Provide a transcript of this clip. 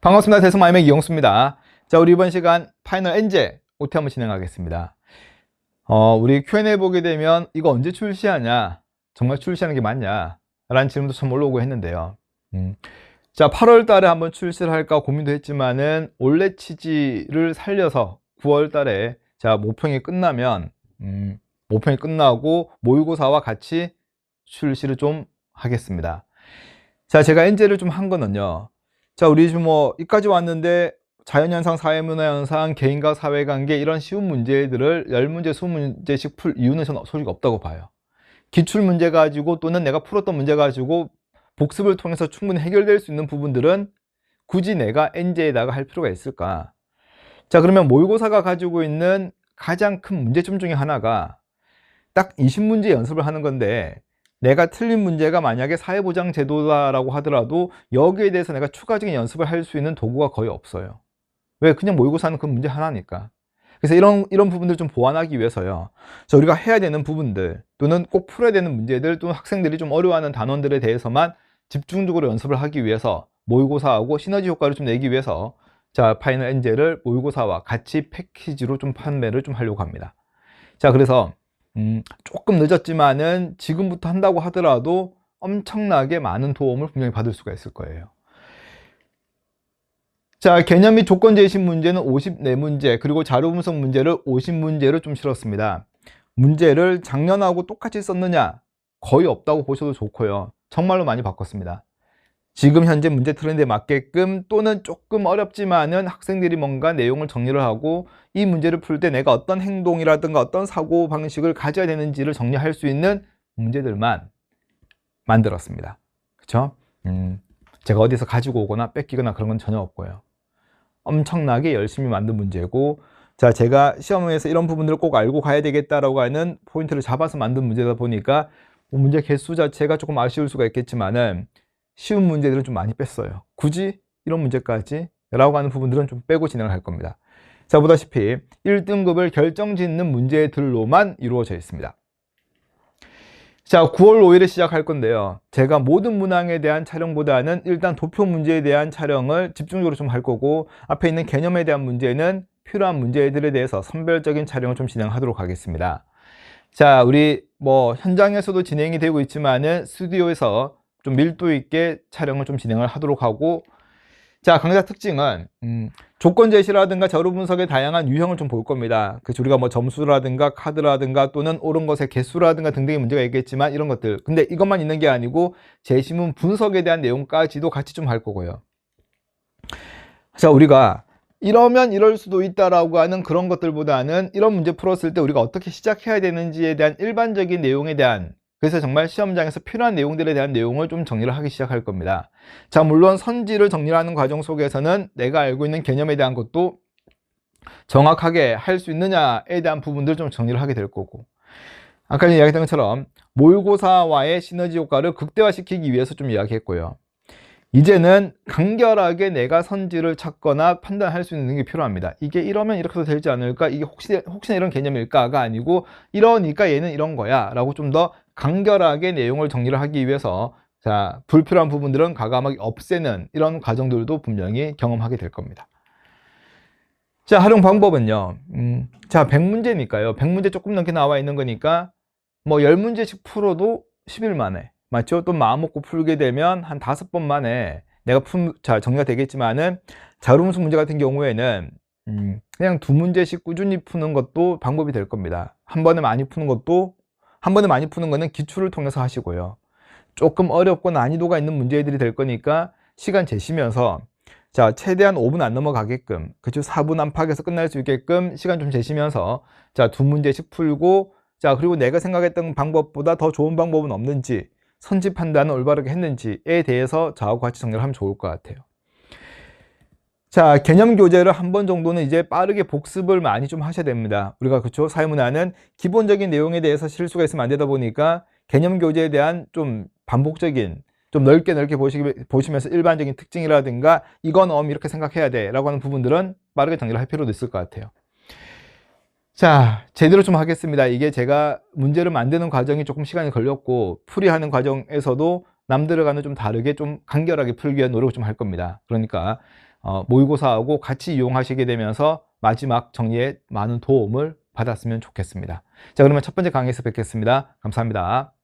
반갑습니다. 대성마이의 이영수입니다. 자, 우리 이번 시간 파이널 엔제 OT 한번 진행하겠습니다. 어, 우리 Q&A 보게 되면 이거 언제 출시하냐? 정말 출시하는 게 맞냐? 라는 질문도 참 올라오고 했는데요. 음. 자, 8월 달에 한번 출시를 할까 고민도 했지만은 올레 치지를 살려서 9월 달에 자, 모평이 끝나면 음, 모평이 끝나고 모의고사와 같이 출시를 좀 하겠습니다. 자, 제가 엔제를 좀한 거는요. 자, 우리 지금 뭐, 이까지 왔는데, 자연현상, 사회문화현상, 개인과 사회관계, 이런 쉬운 문제들을 10문제, 20문제씩 풀 이유는 저는 솔직히 없다고 봐요. 기출문제 가지고 또는 내가 풀었던 문제 가지고 복습을 통해서 충분히 해결될 수 있는 부분들은 굳이 내가 엔제에다가 할 필요가 있을까? 자, 그러면 모의고사가 가지고 있는 가장 큰 문제점 중에 하나가 딱 20문제 연습을 하는 건데, 내가 틀린 문제가 만약에 사회보장 제도다라고 하더라도 여기에 대해서 내가 추가적인 연습을 할 수 있는 도구가 거의 없어요. 왜? 그냥 모의고사는 그 문제 하나니까. 그래서 이런, 이런 부분들 좀 보완하기 위해서요. 자, 우리가 해야 되는 부분들 또는 꼭 풀어야 되는 문제들 또는 학생들이 좀 어려워하는 단원들에 대해서만 집중적으로 연습을 하기 위해서 모의고사하고 시너지 효과를 좀 내기 위해서 자, 파이널 엔젤을 모의고사와 같이 패키지로 좀 판매를 좀 하려고 합니다. 자, 그래서 음, 조금 늦었지만은 지금부터 한다고 하더라도 엄청나게 많은 도움을 분명히 받을 수가 있을 거예요. 자, 개념 및 조건 제시 문제는 54문제, 그리고 자료 분석 문제를 50문제로 좀 실었습니다. 문제를 작년하고 똑같이 썼느냐? 거의 없다고 보셔도 좋고요. 정말로 많이 바꿨습니다. 지금 현재 문제 트렌드에 맞게끔 또는 조금 어렵지만은 학생들이 뭔가 내용을 정리를 하고 이 문제를 풀 때 내가 어떤 행동이라든가 어떤 사고 방식을 가져야 되는지를 정리할 수 있는 문제들만 만들었습니다. 그쵸? 음, 제가 어디서 가지고 오거나 뺏기거나 그런 건 전혀 없고요. 엄청나게 열심히 만든 문제고 자 제가 시험에서 이런 부분들을 꼭 알고 가야 되겠다라고 하는 포인트를 잡아서 만든 문제다 보니까 뭐 문제 개수 자체가 조금 아쉬울 수가 있겠지만은 쉬운 문제들은 좀 많이 뺐어요. 굳이 이런 문제까지 라고 하는 부분들은 좀 빼고 진행을 할 겁니다. 자, 보다시피 1등급을 결정짓는 문제들로만 이루어져 있습니다. 자, 9월 5일에 시작할 건데요. 제가 모든 문항에 대한 촬영보다는 일단 도표 문제에 대한 촬영을 집중적으로 좀 할 거고 앞에 있는 개념에 대한 문제는 필요한 문제들에 대해서 선별적인 촬영을 좀 진행하도록 하겠습니다. 자, 우리 뭐 현장에서도 진행이 되고 있지만은 스튜디오에서 좀 밀도 있게 촬영을 좀 진행을 하도록 하고 자 강좌 특징은 음, 조건 제시라든가 자료 분석의 다양한 유형을 좀 볼 겁니다. 그 우리가 뭐 점수라든가 카드라든가 또는 옳은 것의 개수라든가 등등의 문제가 있겠지만 이런 것들 근데 이것만 있는 게 아니고 제시문 분석에 대한 내용까지도 같이 좀 할 거고요. 자 우리가 이러면 이럴 수도 있다라고 하는 그런 것들보다는 이런 문제 풀었을 때 우리가 어떻게 시작해야 되는지에 대한 일반적인 내용에 대한 그래서 정말 시험장에서 필요한 내용들에 대한 내용을 좀 정리를 하기 시작할 겁니다. 자, 물론 선지를 정리하는 과정 속에서는 내가 알고 있는 개념에 대한 것도 정확하게 할 수 있느냐에 대한 부분들 좀 정리를 하게 될 거고. 아까 이야기했던 것처럼 모의고사와의 시너지 효과를 극대화시키기 위해서 좀 이야기했고요. 이제는 간결하게 내가 선지를 찾거나 판단할 수 있는 게 필요합니다. 이게 이러면 이렇게 도 되지 않을까? 이게 혹시, 혹시나 이런 개념일까가 아니고 이러니까 얘는 이런 거야 라고 좀 더 간결하게 내용을 정리를 하기 위해서 자 불필요한 부분들은 과감하게 없애는 이런 과정들도 분명히 경험하게 될 겁니다. 자 활용 방법은요. 음, 자 100문제니까요. 100문제 조금 넘게 나와 있는 거니까 뭐 10문제씩 풀어도 10일 만에 맞죠? 또 마음 먹고 풀게 되면 한 다섯 번 만에 내가 풀, 자, 정리가 되겠지만은 자료분석 문제 같은 경우에는 음, 그냥 두 문제씩 꾸준히 푸는 것도 방법이 될 겁니다. 한 번에 많이 푸는 것도 한 번에 많이 푸는 거는 기출을 통해서 하시고요. 조금 어렵고 난이도가 있는 문제들이 될 거니까 시간 재시면서 자 최대한 5분 안 넘어가게끔 그쵸 4분 안팎에서 끝날 수 있게끔 시간 좀 재시면서 자 두 문제씩 풀고 자 그리고 내가 생각했던 방법보다 더 좋은 방법은 없는지 선지 판단을 올바르게 했는지에 대해서 저하고 같이 정리를 하면 좋을 것 같아요. 자, 개념 교재를 한 번 정도는 이제 빠르게 복습을 많이 좀 하셔야 됩니다. 우리가 그쵸? 사회문화는 기본적인 내용에 대해서 실수가 있으면 안 되다 보니까 개념 교재에 대한 좀 반복적인 좀 넓게 넓게 보시, 보시 면서 일반적인 특징이라든가 이건 엄 이렇게 생각해야 돼 라고 하는 부분들은 빠르게 정리를 할 필요도 있을 것 같아요. 자, 제대로 좀 하겠습니다. 이게 제가 문제를 만드는 과정이 조금 시간이 걸렸고 풀이하는 과정에서도 남들과는 좀 다르게 좀 간결하게 풀기 위한 노력을 좀 할 겁니다. 그러니까 어, 모의고사하고 같이 이용하시게 되면서 마지막 정리에 많은 도움을 받았으면 좋겠습니다. 자, 그러면 첫 번째 강의에서 뵙겠습니다. 감사합니다.